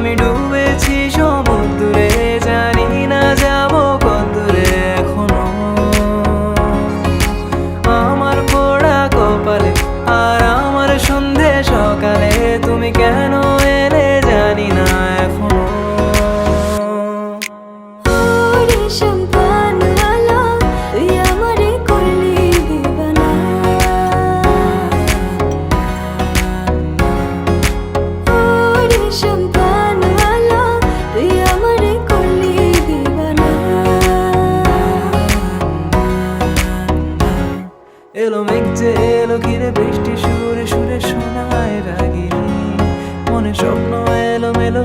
me do it. এলো মেঘ যে এলো ঘিরে বৃষ্টি সুরে সুরে শোনায় রাগিনী। মনে স্বপ্ন এলো মেলো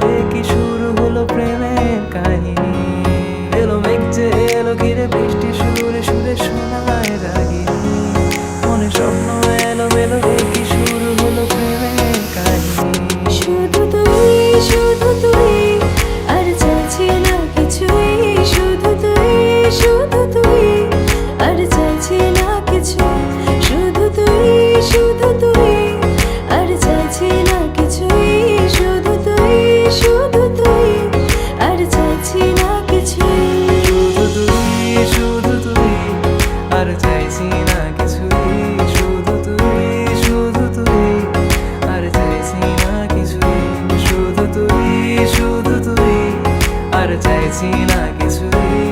চাইছি না কিছুই।